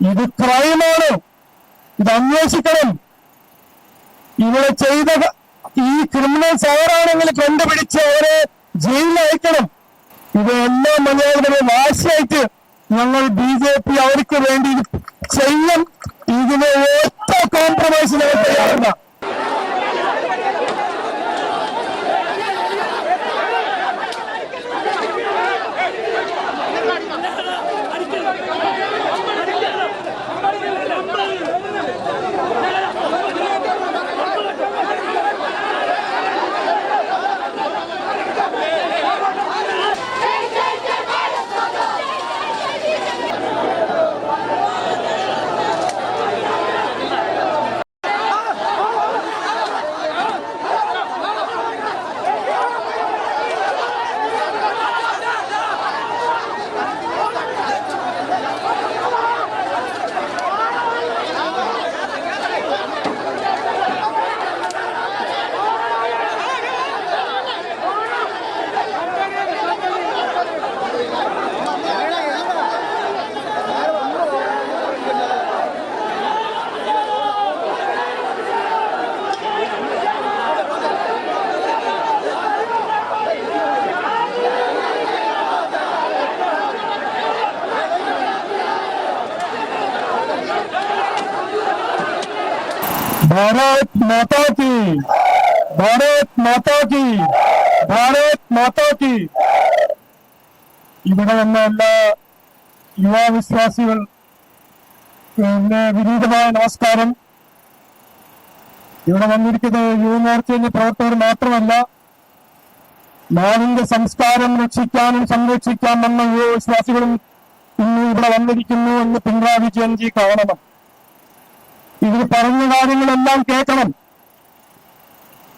ഇത് ക്രൈമാണ്. ഇത് അന്വേഷിക്കണം. ഇവിടെ ചെയ്ത ഈ ക്രിമിനൽസ് ആരാണെങ്കിൽ കണ്ടുപിടിച്ച് അവരെ ജയിലിൽ അയക്കണം. ഇത് എല്ലാ മലയാളികളും വാശിയായിട്ട് ഞങ്ങൾ ബി ജെ പി അവർക്ക് വേണ്ടി ചെയ്യും. ഇതിനെ ഒറ്റ കോംപ്രമൈസ് തയ്യാറല്ല. भारत माता की भारत माता की भारत माता की ഇവിടെ വന്ന എല്ലാ യുവാവിശ്വാസികൾ പിന്നെ വിനീതമായ നമസ്കാരം ഇവിടെ വന്നിരിക്കുന്നത് യുവമോർച്ചയിലെ പ്രവർത്തകർ മാത്രമല്ല നാടിന്റെ സംസ്കാരം രക്ഷിക്കാനും സംരക്ഷിക്കാൻ വന്ന യുവവിശ്വാസികളും ഇന്ന് ഇവിടെ വന്നിരിക്കുന്നു എന്ന് പിണറായി വിജയൻജി കാണണം ഇതിൽ പറഞ്ഞ കാര്യങ്ങളെല്ലാം കേൾക്കണം.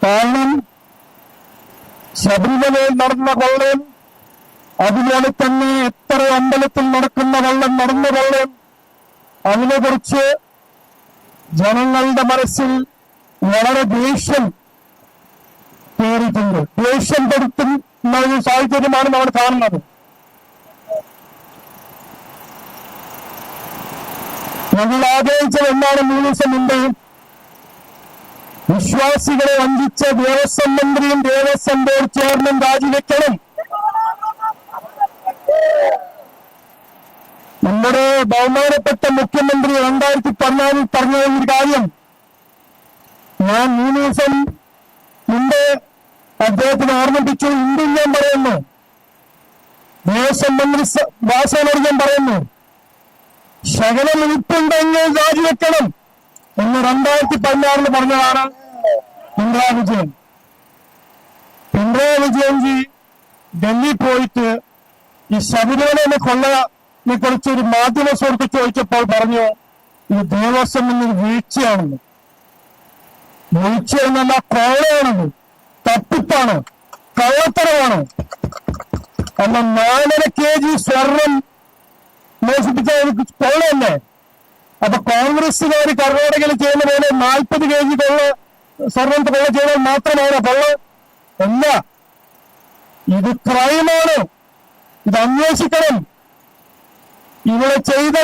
കാരണം ശബരിമലയിൽ നടന്ന കൊള്ളയും അതുപോലെ തന്നെ എത്ര അമ്പലത്തിൽ നടക്കുന്ന വെള്ളം നടന്ന കൊള്ളയും അതിനെക്കുറിച്ച് ജനങ്ങളുടെ മനസ്സിൽ വളരെ ദേഷ്യം കയറിയിട്ടുണ്ട് ദേഷ്യം പെടുത്തുന്ന ഒരു സാഹചര്യമാണ് നമ്മൾ കാണുന്നത്. ഞങ്ങൾ ആഗ്രഹിച്ചത് എന്താണ് മൂന്ന് ദിവസം മുമ്പ്? വിശ്വാസികളെ വഞ്ചിച്ച ദേവസ്വം മന്ത്രിയും ദേവസ്വം ബോർഡ് ചെയർമാൻ രാജിവെക്കണം. നമ്മുടെ ബഹുമാനപ്പെട്ട മുഖ്യമന്ത്രി രണ്ടായിരത്തി പതിനാലിൽ പറഞ്ഞ ഒരു കാര്യം. ഞാൻ മൂന്ന് ദിവസം മുമ്പ് അദ്ദേഹത്തിന് ഓർമ്മിപ്പിച്ചു. ഇന്നും ഞാൻ പറയുന്നു. ദേവസ്വം മന്ത്രി ഞാൻ പറയുന്നു. ശകലം ഉൾപ്പുണ്ടെങ്കിൽ രാജിവെക്കണം എന്ന് രണ്ടായിരത്തി പതിനാറിൽ പറഞ്ഞതാണ് പിണറായി വിജയൻ. പിണറായി വിജയൻജി ഡൽഹി പോയിട്ട് ഈ ശബരിമലയിലെ കൊള്ളനെ കുറിച്ച് ഒരു മാധ്യമ സുഹൃത്ത് ചോദിച്ചപ്പോൾ പറഞ്ഞു ഇത് ദേവസ്വം എന്നൊരു വീഴ്ചയാണെന്ന്. വീഴ്ച എന്നല്ല കോളയാണെന്ന് തട്ടിപ്പാണ്. കള്ളത്തരമാണ്. അല്ല നാലര കെ ജി സ്വർണം മോഷിപ്പിച്ച ഒരു കൊള്ളയല്ലേ? അപ്പൊ കോൺഗ്രസ്സുകാർ കർണാടകയിൽ ചെയ്യുന്ന പോലെ നാൽപ്പത് കെ ജി കൊള്ള സ്വർണം കൊള്ള ചെയ്താൽ മാത്രമാണ് കൊള്ള. അല്ല ഇത് ക്രൈമാണ്. ഇത് അന്വേഷിക്കണം. ഇവിടെ ചെയ്ത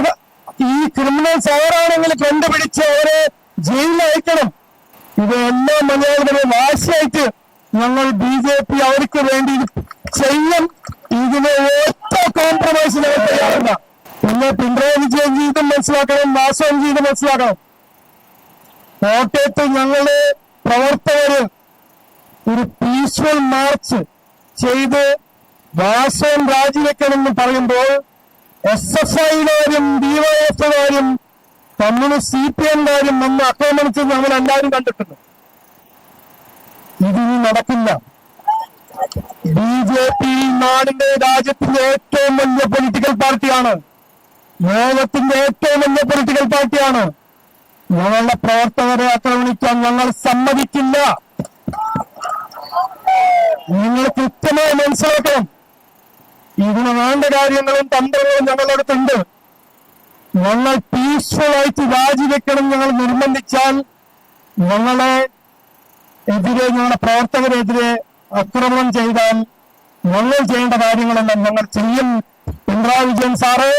ഈ ക്രിമിനൽസ് ആരാണെങ്കിൽ കണ്ടുപിടിച്ച് അവരെ ജയിലിൽ അയക്കണം. ഇത് എല്ലാ മലയാളികളും വാശിയായിട്ട് ഞങ്ങൾ ബി ജെ പി അവർക്ക് വേണ്ടി ചെയ്യും. ഇതിനെ ഒറ്റ കോംപ്രമൈസ് തയ്യാറല്ല. പിന്നെ പിണറായി വിജയൻ ജീവിതം മനസ്സിലാക്കണം വാസവൻ ജീവിതം മനസ്സിലാക്കണം. കോട്ടയത്ത് ഞങ്ങളുടെ പ്രവർത്തകര് ഒരു പീസ്ഫുൾ മാർച്ച് ചെയ്ത് വാസവൻ രാജിവെക്കണമെന്ന് പറയുമ്പോൾ എസ് എഫ് ഐകാരും ഡിവൈഎഫ്കാരും കമ്മ്യൂണിസ്റ്റ് സി പി എംകാരും വന്ന് ആക്രമണിച്ചത് നമ്മൾ എല്ലാവരും കണ്ടിട്ടുണ്ട്. ഇതിനി നടക്കില്ല. ബി ജെ പി നാടിന്റെ രാജ്യത്തിന്റെ ഏറ്റവും വലിയ പൊളിറ്റിക്കൽ പാർട്ടിയാണ് ലോകത്തിന്റെ ഏറ്റവും വലിയ പൊളിറ്റിക്കൽ പാർട്ടിയാണ് ഞങ്ങളുടെ പ്രവർത്തകരെ ആക്രമിക്കാൻ ഞങ്ങൾ സമ്മതിക്കില്ല. നിങ്ങൾ കൃത്യമായി മനസ്സിലാക്കണം. ഇതിന് വേണ്ട കാര്യങ്ങളും തന്ത്രങ്ങളും ഞങ്ങളുടെ അടുത്തുണ്ട്. ഞങ്ങൾ പീസ്ഫുൾ ആയിട്ട് രാജിവെക്കണം ഞങ്ങൾ നിർബന്ധിച്ചാൽ ഞങ്ങളെ എതിരെ ഞങ്ങളുടെ പ്രവർത്തകരെതിരെ ആക്രമണം ചെയ്താൽ ഞങ്ങൾ ചെയ്യേണ്ട കാര്യങ്ങളെല്ലാം ഞങ്ങൾ ചെയ്യും. Pinarayi Vijayan sir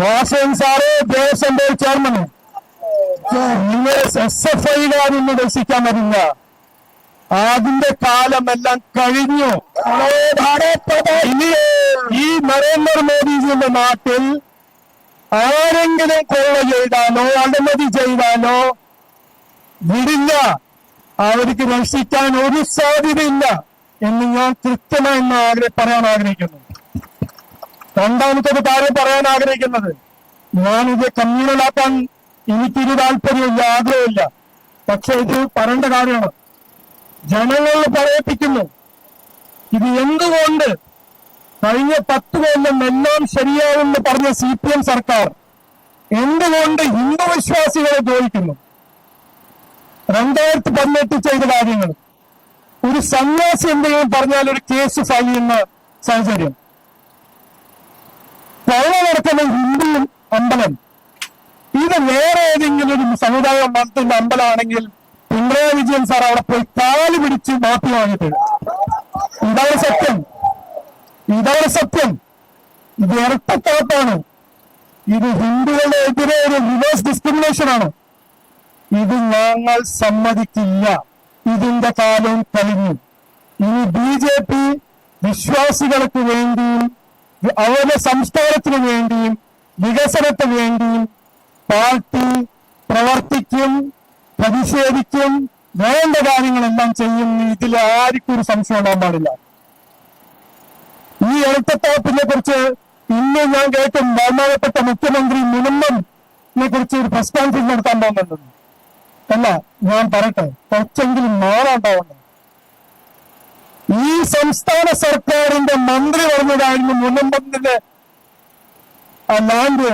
Vasavan sir Devaswom board chairman നിങ്ങൾ എസ് എഫ് ഐകാരൊന്ന് രസിക്കാൻ വരുന്ന. അതിന്റെ കാലമെല്ലാം കഴിഞ്ഞു. ഇനി ഈ നരേന്ദ്രമോദിജിയുടെ നാട്ടിൽ ആരെങ്കിലും കൊള്ള ചെയ്താലോ അനുമതി ചെയ്താലോ വിടില്ല. അവർക്ക് രക്ഷിക്കാൻ ഒരു സാധ്യതയില്ല എന്ന് ഞാൻ കൃത്യമായി ഇന്ന് പറയാൻ ആഗ്രഹിക്കുന്നു. രണ്ടാമത്തെ കാര്യം പറയാൻ ആഗ്രഹിക്കുന്നത്. ഞാനിത് കമ്മ്യൂണലാക്കാൻ എനിക്കൊരു താല്പര്യമില്ല ആഗ്രഹമില്ല. പക്ഷെ ഇത് പറയേണ്ട കാര്യമാണ്. ജനങ്ങളിൽ പറയിപ്പിക്കുന്നു. ഇത് എന്തുകൊണ്ട് കഴിഞ്ഞ പത്ത് കൊല്ലം എല്ലാം ശരിയാവുമെന്ന് പറഞ്ഞ സി പി എം സർക്കാർ എന്തുകൊണ്ട് ഹിന്ദു വിശ്വാസികളെ ദ്രോഹിക്കുന്നു? രണ്ടായിരത്തി പതിനെട്ട് ചെയ്ത കാര്യങ്ങൾ. ഒരു സന്യാസി എന്തെങ്കിലും പറഞ്ഞാൽ ഒരു കേസ് ഫയൽ ചെയ്യുന്ന സാഹചര്യം. പൗള നടക്കുന്ന ഹിന്ദു അമ്പലം. ഇത് വേറെ ഏതെങ്കിലും ഒരു സമുദായം നടത്തുന്ന അമ്പലമാണെങ്കിൽ പിണറായി വിജയൻ സാർ അവിടെ പോയി കാൽ പിടിച്ച് മാപ്പി വാങ്ങിത്തരും ഇതാണ് സത്യം. ഇതാണ് സത്യം. ഇത് ഇരട്ടത്താപ്പാണ് ഇത് ഹിന്ദുക്കളുടെ എതിരെ ഒരു റിവേഴ്സ് ഡിസ്ക്രിമിനേഷൻ ആണ്. ഇത് ഞങ്ങൾ സമ്മതിക്കില്ല. ഇതിന്റെ കാലം കഴിഞ്ഞു. ഇനി ബി ജെ പി വിശ്വാസികൾക്ക് വേണ്ടിയും അവരുടെ സംസ്കാരത്തിന് വേണ്ടിയും വികസനത്തിന് വേണ്ടിയും പാർട്ടി പ്രവർത്തിക്കും പ്രതിഷേധിക്കും വേണ്ട കാര്യങ്ങളെല്ലാം ചെയ്യും ഇതിൽ ആർക്കും ഒരു സംശയം ഉണ്ടാകാൻ പാടില്ല. ഈ ഇരട്ടത്താപ്പിനെ കുറിച്ച് ഇന്ന് ഞാൻ കേൾക്കും ബഹുമാനപ്പെട്ട മുഖ്യമന്ത്രി മുനമ്മനെ കുറിച്ച് ഒരു പ്രസ് കോൺഫറൻസ് നടത്താൻ പോകുന്നുണ്ടെന്ന് അല്ല ഞാൻ പറയട്ടെ കുറച്ചെങ്കിലും നാളുണ്ടാവണം ഈ സംസ്ഥാന സർക്കാരിന്റെ മന്ത്രി പറഞ്ഞതായിരുന്നു മുന്നമ്പത്തിന്റെ ലാൻഡ്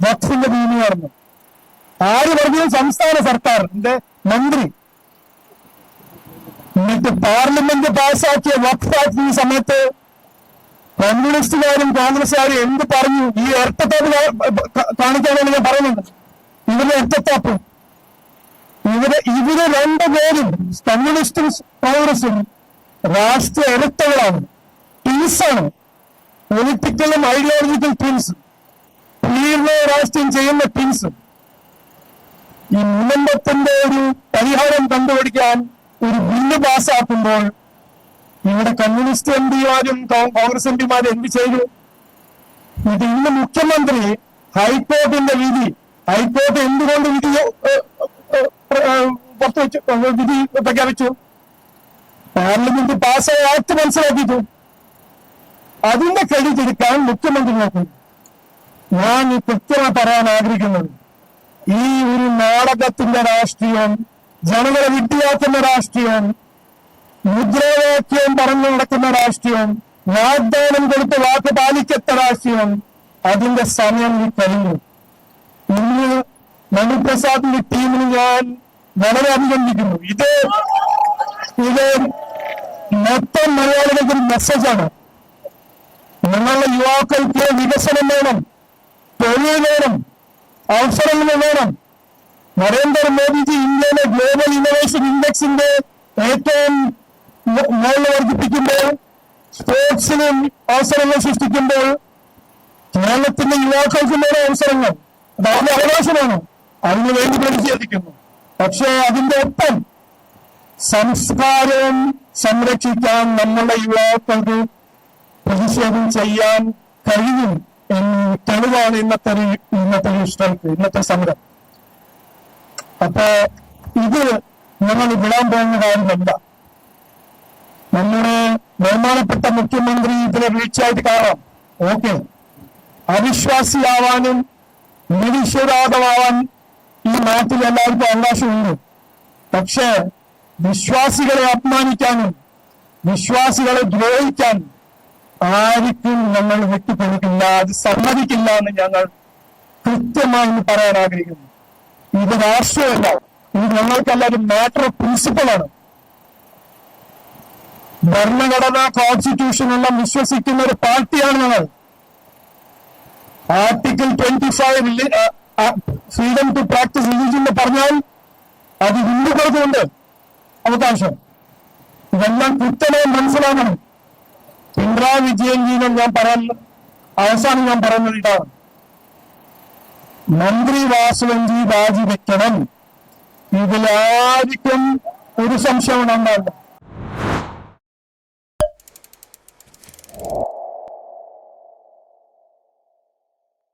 വഖഫിന്റെ ഭൂമിയായിരുന്നു. ആര് പറഞ്ഞു സംസ്ഥാന സർക്കാരിന്റെ മന്ത്രി. എന്നിട്ട് പാർലമെന്റ് പാസാക്കിയ വഖഫ് ആക്ട് ഈ സമയത്ത് കമ്മ്യൂണിസ്റ്റുകാരും കോൺഗ്രസ്സുകാരും എന്ത് പറഞ്ഞു? ഈ ഇരട്ടത്താപ്പ് കാണിക്കാനാണ് ഞാൻ പറയുന്നത്. ഇവരുടെ ഇരട്ടത്താപ്പ് ഇവരെ ഇവർ രണ്ടുപേരും കമ്മ്യൂണിസ്റ്റും കോൺഗ്രസും രാഷ്ട്രീയ ഇരട്ടകളാണ് ടീംസാണ് പൊളിറ്റിക്കലും ഐഡിയോളജിക്കൽ ടീംസ് തീർന്ന രാഷ്ട്രീയം ചെയ്യുന്ന ടീംസ് ഈ മുനമ്പത്തിന്റെ ഒരു പരിഹാരം കണ്ടുപിടിക്കാൻ ഒരു ബില്ല് പാസ്സാക്കുമ്പോൾ ഇവിടെ കമ്മ്യൂണിസ്റ്റ് എം പിമാരും കോൺഗ്രസ് എം പിമാരും എന്ത് ചെയ്തു? ഇത് ഇന്ന് മുഖ്യമന്ത്രി ഹൈക്കോടതിന്റെ വിധി. ഹൈക്കോടതി എന്തുകൊണ്ട് വിധി പുറത്തുവെച്ചു വിധി പ്രഖ്യാപിച്ചു? പാർലമെന്റ് പാസ്സായ ആക്ട് മനസ്സിലാക്കിയിട്ടു? അതിന്റെ ക്രെഡിറ്റ് എടുക്കാൻ മുഖ്യമന്ത്രി നോക്കുന്നു. ഞാൻ ഈ കൃത്യമായി പറയാൻ ആഗ്രഹിക്കുന്നത് ഈ ഒരു നാടകത്തിന്റെ രാഷ്ട്രീയം ജനങ്ങളെ വിഡ്ഢിയാക്കുന്ന രാഷ്ട്രീയം മുദ്രാവാക്യം പറഞ്ഞു നടക്കുന്ന രാഷ്ട്രീയം വാഗ്ദാനം കൊടുത്ത് വാക്ക് പാലിക്കത്ത രാഷ്ട്രീയം അതിന്റെ സമയം ഈ കഴിഞ്ഞു. ഇന്ന് മനുപ്രസാദിന്റെ ടീമിന് ഞാൻ വളരെ അഭിനന്ദിക്കുന്നു. ഇത് ഇത് മൊത്തം മലയാളികൾക്ക് ഒരു മെസ്സേജാണ് നിങ്ങളുടെ യുവാക്കൾക്ക് വികസനം വേണം തൊഴിൽ വേണം അവസരങ്ങൾ വേണം. നരേന്ദ്രമോദിജി ഇന്ത്യയിലെ ഗ്ലോബൽ ഇന്നോവേഷൻ ഇൻഡെക്സിന്റെ ഏറ്റവും മുകളിൽ വർദ്ധിപ്പിക്കുമ്പോൾ സ്പോർട്സിനും അവസരങ്ങൾ സൃഷ്ടിക്കുമ്പോൾ കേരളത്തിന്റെ യുവാക്കൾക്ക് മേലെ അവസരങ്ങൾ അത് അവരുടെ അവകാശമാണ്. അതിനു വേണ്ടി പ്രതിഷേധിക്കുന്നു. പക്ഷേ അതിന്റെ ഒപ്പം സംസ്കാരവും സംരക്ഷിക്കാൻ നമ്മുടെ യുവാക്കൾക്ക് പ്രതിഷേധം ചെയ്യാൻ കഴിയും എന്ന് തെളിവാണ് ഇന്നത്തെ ഇന്നത്തെ സ്ട്രൈക്ക് ഇന്നത്തെ സമരം. അപ്പോ ഇത് ഞങ്ങൾ വിടാൻ പോകുന്ന കാര്യമല്ല. നമ്മുടെ ബഹുമാനപ്പെട്ട മുഖ്യമന്ത്രി ഇതിനെ വീഴ്ചയായിട്ട് കാണാം. ഓക്കെ. അവിശ്വാസിയാവാനും നിരീശ്വരാതമാവാൻ ഈ നാട്ടിൽ എല്ലാവർക്കും അവകാശമുണ്ട്. പക്ഷേ വിശ്വാസികളെ അപമാനിക്കാനും വിശ്വാസികളെ ദ്രോഹിക്കാനും ആർക്കും ഞങ്ങൾ വിട്ടുകൊടുക്കില്ല അത് സമ്മതിക്കില്ല എന്ന് ഞങ്ങൾ കൃത്യമായി പറയാൻ ആഗ്രഹിക്കുന്നു. ഇത് രാഷ്ട്രീയമല്ല. ഇത് ഞങ്ങൾക്കല്ല ഒരു മാറ്റർ ഓഫ് പ്രിൻസിപ്പളാണ് ഭരണഘടന കോൺസ്റ്റിറ്റ്യൂഷൻ എല്ലാം വിശ്വസിക്കുന്ന ഒരു പാർട്ടിയാണ് ഞങ്ങൾ. Article twenty five freedom to practise religion പറഞ്ഞാൽ അത് ഹിന്ദുക്കൾക്കുണ്ട് അവകാശം. ഇതെല്ലാം കൃത്യമായി മനസ്സിലാക്കണം. പിണറായി വിജയൻജിനെ ഞാൻ പറയാൻ അവസാനം ഞാൻ പറയുന്നത് ഇതാണ്. മന്ത്രി വാസുവഞ്ചി രാജിവെക്കണം. ഇതിലാർക്കും ഒരു സംശയം ഉണ്ടാവില്ല.